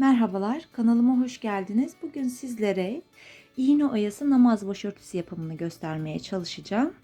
Merhabalar, kanalıma hoş geldiniz. Bugün sizlere iğne oyası namaz başörtüsü yapımını göstermeye çalışacağım.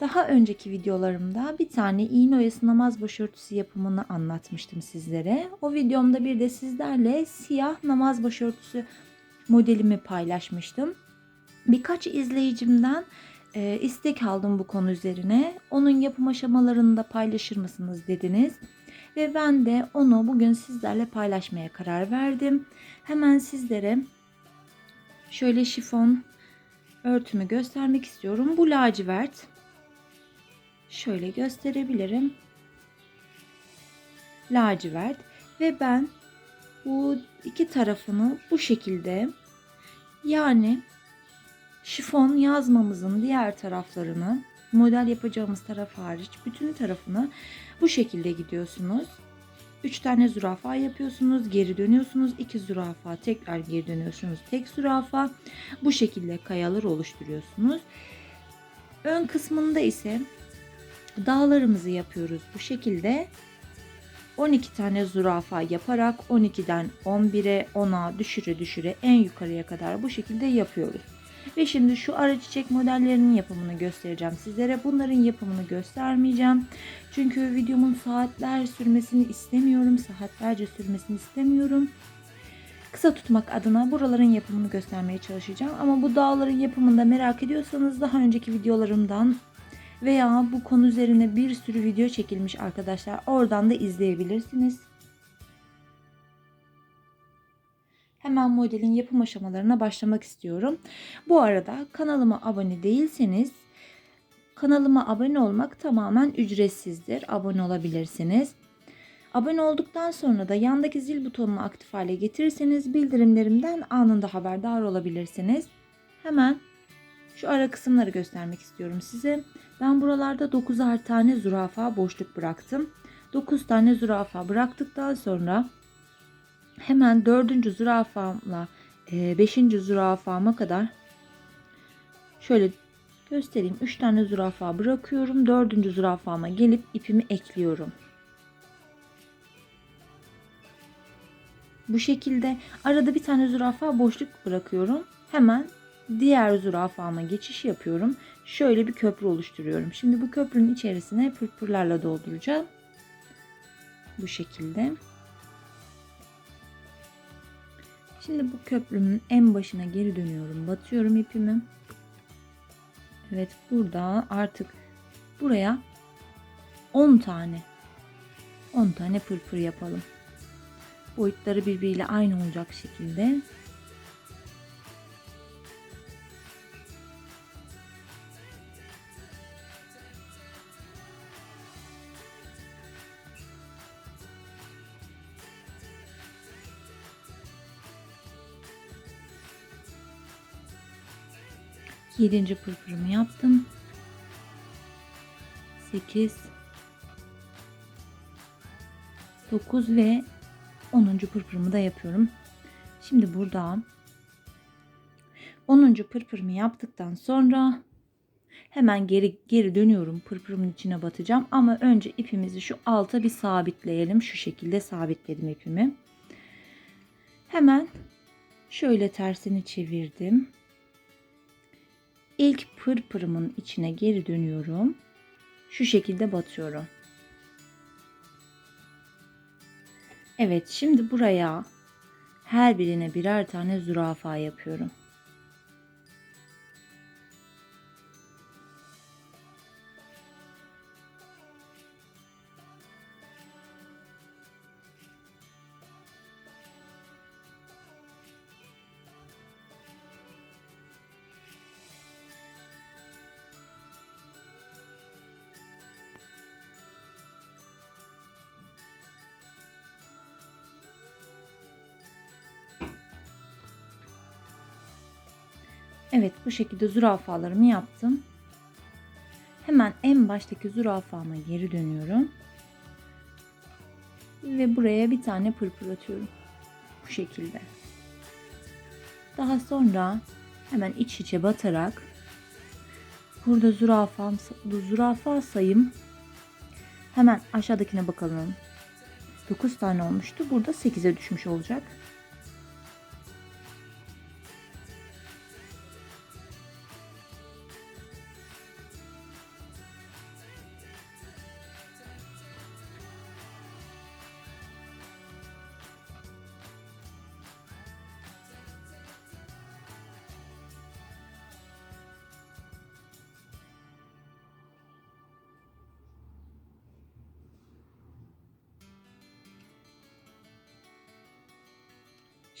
Daha önceki videolarımda bir tane iğne oyası namaz başörtüsü yapımını anlatmıştım sizlere. O videomda bir de sizlerle siyah namaz başörtüsü modelimi paylaşmıştım. Birkaç izleyicimden e, istek aldım bu konu üzerine. Onun yapım aşamalarını da paylaşır mısınız dediniz. Ve ben de onu bugün sizlerle paylaşmaya karar verdim. Hemen sizlere şöyle şifon örtümü göstermek istiyorum. Bu lacivert. Şöyle gösterebilirim. Lacivert ve ben bu iki tarafını bu şekilde yani şifon yazmamızın diğer taraflarını model yapacağımız taraf hariç bütün tarafını bu şekilde gidiyorsunuz. 3 tane zürafa yapıyorsunuz, geri dönüyorsunuz, 2 zürafa, tekrar geri dönüyorsunuz, tek zürafa. Bu şekilde kayalar oluşturuyorsunuz. Ön kısmında ise dağlarımızı yapıyoruz bu şekilde. 12 tane zürafa yaparak 12'den 11'e 10'a düşüre düşüre en yukarıya kadar bu şekilde yapıyoruz. Ve şimdi şu ara çiçek modellerinin yapımını göstereceğim sizlere. Bunların yapımını göstermeyeceğim. Çünkü videomun saatler sürmesini istemiyorum. Saatlerce sürmesini istemiyorum. Kısa tutmak adına buraların yapımını göstermeye çalışacağım. Ama bu dağların yapımını da merak ediyorsanız daha önceki videolarımdan veya bu konu üzerine bir sürü video çekilmiş arkadaşlar. Oradan da izleyebilirsiniz. Hemen modelin yapım aşamalarına başlamak istiyorum. Bu arada kanalıma abone değilseniz kanalıma abone olmak tamamen ücretsizdir. Abone olabilirsiniz. Abone olduktan sonra da yandaki zil butonunu aktif hale getirirseniz bildirimlerimden anında haberdar olabilirsiniz. Hemen şu ara kısımları göstermek istiyorum size. Ben buralarda 9'ar tane zürafa boşluk bıraktım. 9 tane zürafa bıraktıktan sonra hemen 4. zürafamla 5. zürafama kadar şöyle göstereyim. 3 tane zürafa bırakıyorum. 4. zürafama gelip ipimi ekliyorum. Bu şekilde arada bir tane zürafa boşluk bırakıyorum. Hemen diğer zürafama geçiş yapıyorum. Şöyle bir köprü oluşturuyorum. Şimdi bu köprünün içerisine pırpırlarla dolduracağım. Bu şekilde. Şimdi bu köprümün en başına geri dönüyorum. Batıyorum ipimi. Evet burada artık buraya 10 tane 10 tane pırpır yapalım. Boyutları birbiriyle aynı olacak şekilde 7. pırpırımı yaptım. 8 9 ve 10. pırpırımı da yapıyorum. Şimdi burada 10. pırpırımı yaptıktan sonra hemen geri geri dönüyorum. Pırpırımın içine batacağım ama önce ipimizi şu alta bir sabitleyelim. Şu şekilde sabitledim ipimi. Hemen şöyle tersini çevirdim. İlk pırpırımın içine geri dönüyorum. Şu şekilde batıyorum. Evet şimdi buraya her birine birer tane zürafa yapıyorum. Evet bu şekilde zürafalarımı yaptım. Hemen en baştaki zürafama geri dönüyorum. Ve buraya bir tane pırpır atıyorum. Bu şekilde. Daha sonra hemen iç içe batarak burada zürafam, zürafa sayım hemen aşağıdakine bakalım. 9 tane olmuştu. Burada 8'e düşmüş olacak.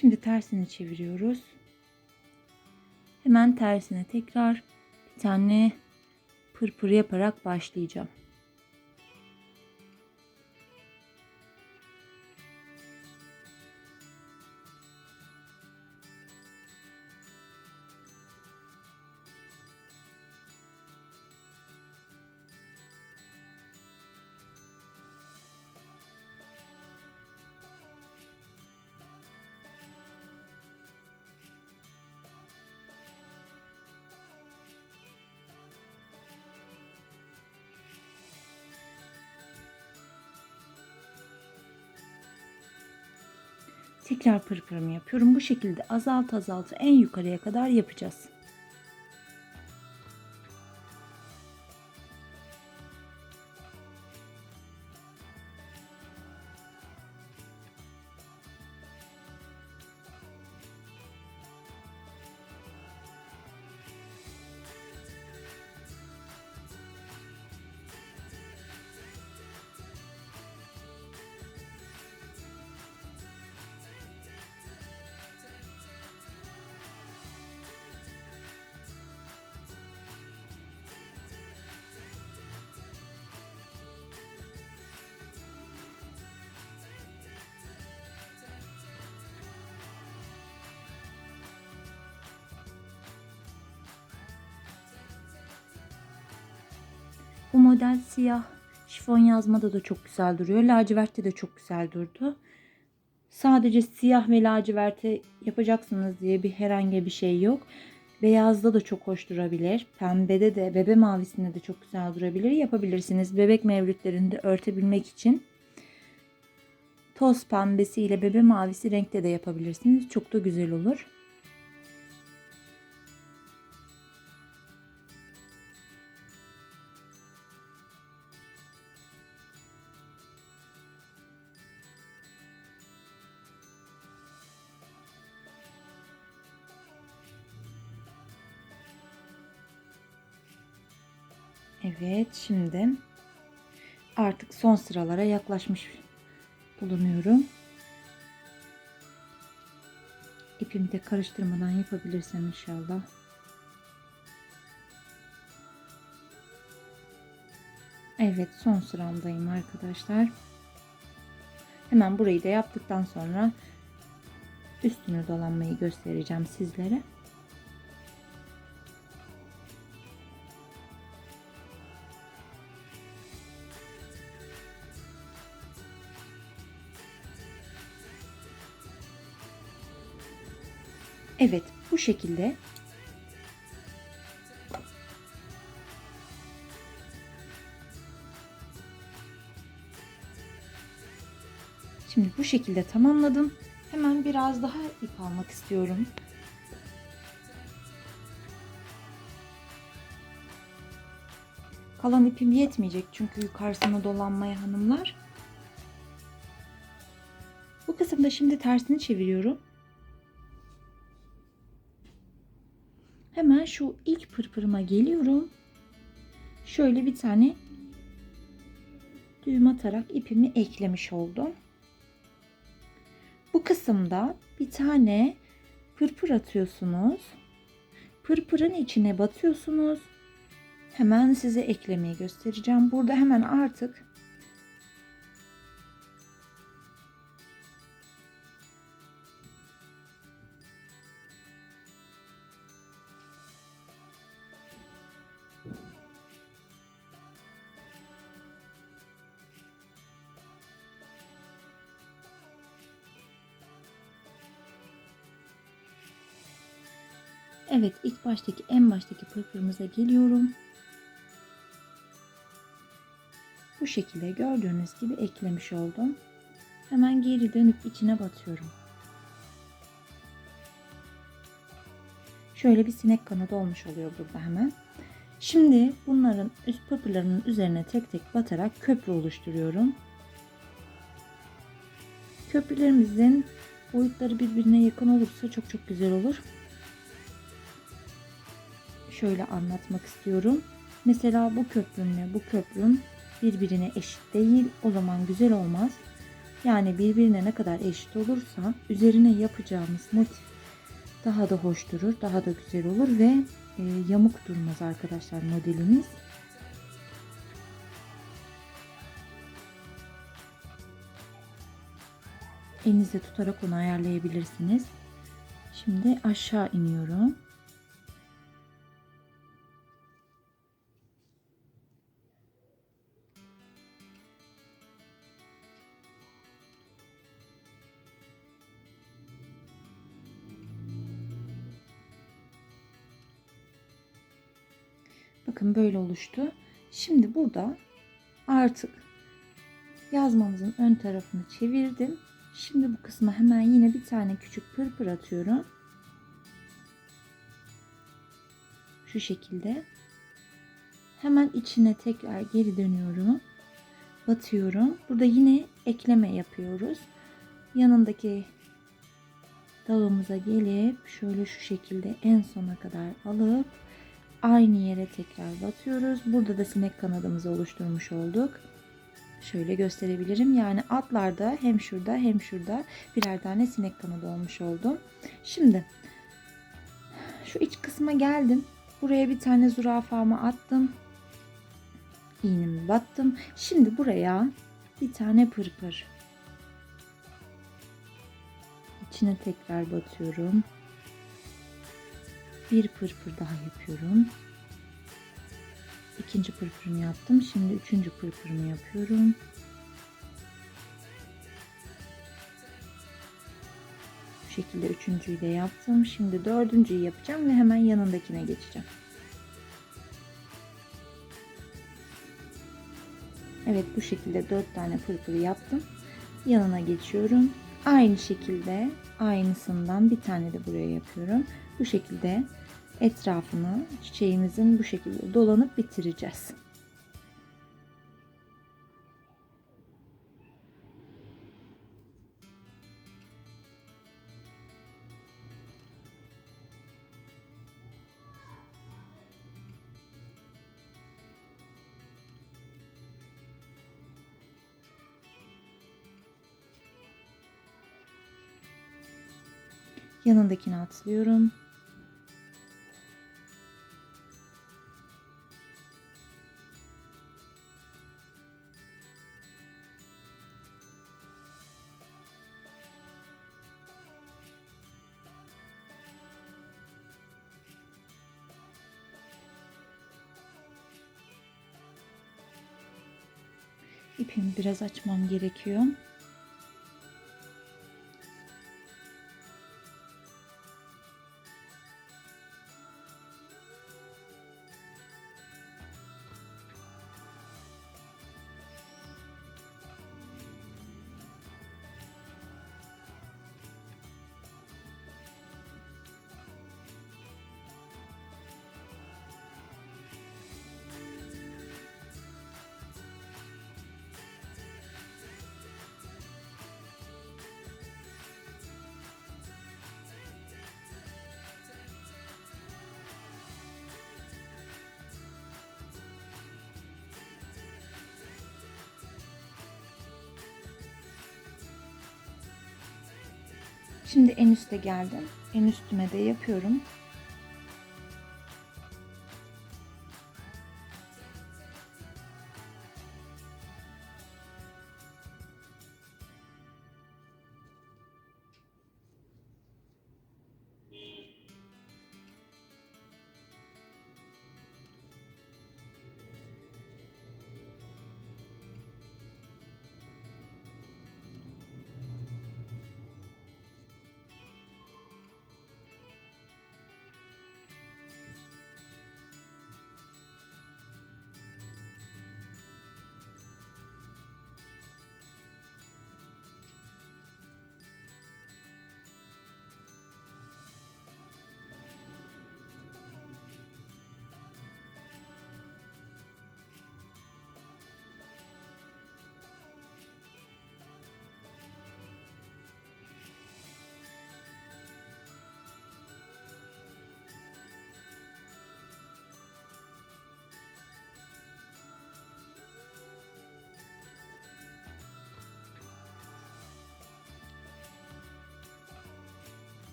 Şimdi tersini çeviriyoruz. Hemen tersine tekrar bir tane pırpır yaparak başlayacağım. Tekrar pırpırımı yapıyorum. Bu şekilde azalt azalt en yukarıya kadar yapacağız. Bu model siyah şifon yazmada da çok güzel duruyor. Lacivertte de çok güzel durdu. Sadece siyah ve laciverte yapacaksınız diye bir herhangi bir şey yok. Beyazda da çok hoş durabilir. Pembede de, bebe mavisinde de çok güzel durabilir. Yapabilirsiniz. Bebek mevlütlerinde örtebilmek için toz pembesi ile bebe mavisi renkte de yapabilirsiniz. Çok da güzel olur. Evet şimdi artık son sıralara yaklaşmış bulunuyorum. İpimi de karıştırmadan yapabilirsem inşallah. Evet son sıramdayım arkadaşlar. Hemen burayı da yaptıktan sonra üstünü dolanmayı göstereceğim sizlere. Evet bu şekilde Şimdi bu şekilde tamamladım. Hemen biraz daha ip almak istiyorum. Kalan ipim yetmeyecek çünkü yukarısına dolanmaya hanımlar. Bu kısımda şimdi tersini çeviriyorum. Hemen şu ilk pırpırıma geliyorum. Şöyle bir tane düğüm atarak ipimi eklemiş oldum. Bu kısımda bir tane pırpır atıyorsunuz. Pırpırın içine batıyorsunuz. Hemen size eklemeyi göstereceğim. Burada hemen artık Evet ilk baştaki en baştaki pırpırımıza geliyorum. Bu şekilde gördüğünüz gibi eklemiş oldum. hemen geri dönüp içine batıyorum. Şöyle bir sinek kanadı olmuş oluyor burada hemen. Şimdi bunların üst pırpırlarının üzerine tek tek batarak köprü oluşturuyorum. Köprülerimizin boyutları birbirine yakın olursa çok çok güzel olur. Şöyle anlatmak istiyorum. Mesela bu köprümle bu köprüm birbirine eşit değil. O zaman güzel olmaz. Yani birbirine ne kadar eşit olursa üzerine yapacağımız motif daha da hoş durur, daha da güzel olur ve e, yamuk durmaz arkadaşlar modelimiz. Elinizde tutarak onu ayarlayabilirsiniz. Şimdi aşağı iniyorum. Böyle oluştu. Şimdi burada artık yazmamızın ön tarafını çevirdim. Şimdi bu kısma hemen yine bir tane küçük pırpır atıyorum. Şu şekilde. Hemen içine tekrar geri dönüyorum. Batıyorum. Burada yine ekleme yapıyoruz. Yanındaki dağımıza gelip şöyle şu şekilde en sona kadar alıp aynı yere tekrar batıyoruz. Burada da sinek kanadımızı oluşturmuş olduk. Şöyle gösterebilirim. Yani atlarda hem şurada hem şurada birer tane sinek kanadı olmuş oldu. Şimdi şu iç kısma geldim. Buraya bir tane zürafamı attım. İğnemi battım. Şimdi buraya bir tane pırpır. İçine tekrar batıyorum. Bir pırpır daha yapıyorum. İkinci pırpırımı yaptım. Şimdi üçüncü pırpırımı yapıyorum. Bu şekilde üçüncüyü de yaptım. Şimdi dördüncüyü yapacağım ve hemen yanındakine geçeceğim. Evet bu şekilde dört tane pırpırı yaptım. Yanına geçiyorum. Aynı şekilde aynısından bir tane de buraya yapıyorum. Bu şekilde etrafını çiçeğimizin bu şekilde dolanıp bitireceğiz. Yanındakini atlıyorum. İpimi biraz açmam gerekiyor. Şimdi en üste geldim. En üstüme de yapıyorum.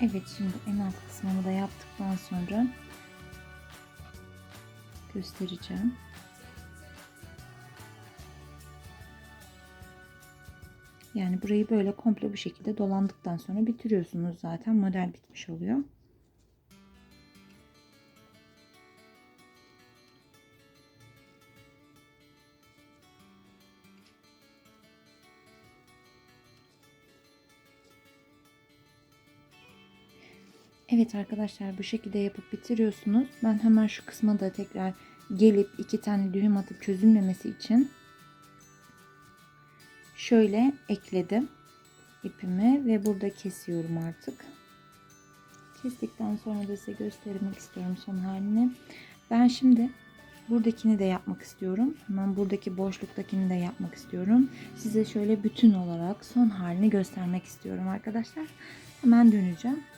Evet şimdi en alt kısmını da yaptıktan sonra göstereceğim. Yani burayı böyle komple bu şekilde dolandıktan sonra bitiriyorsunuz zaten model bitmiş oluyor. Evet arkadaşlar bu şekilde yapıp bitiriyorsunuz. Ben hemen şu kısma da tekrar gelip iki tane düğüm atıp çözülmemesi için şöyle ekledim ipimi ve burada kesiyorum artık. Kestikten sonra da size göstermek istiyorum son halini. Ben şimdi buradakini de yapmak istiyorum. Hemen buradaki boşluktakini de yapmak istiyorum. Size şöyle bütün olarak son halini göstermek istiyorum arkadaşlar. Hemen döneceğim.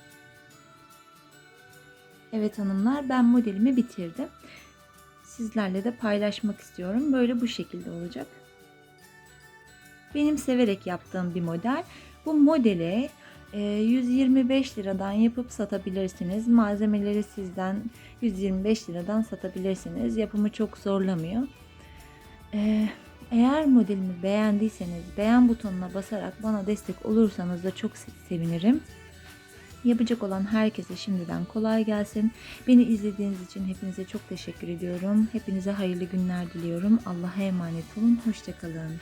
Evet hanımlar ben modelimi bitirdim. Sizlerle de paylaşmak istiyorum. Böyle bu şekilde olacak. Benim severek yaptığım bir model. Bu modele 125 liradan yapıp satabilirsiniz. Malzemeleri sizden 125 liradan satabilirsiniz. Yapımı çok zorlamıyor. Ee, eğer modelimi beğendiyseniz beğen butonuna basarak bana destek olursanız da çok sevinirim. Yapacak olan herkese şimdiden kolay gelsin. Beni izlediğiniz için hepinize çok teşekkür ediyorum. Hepinize hayırlı günler diliyorum. Allah'a emanet olun. Hoşçakalın.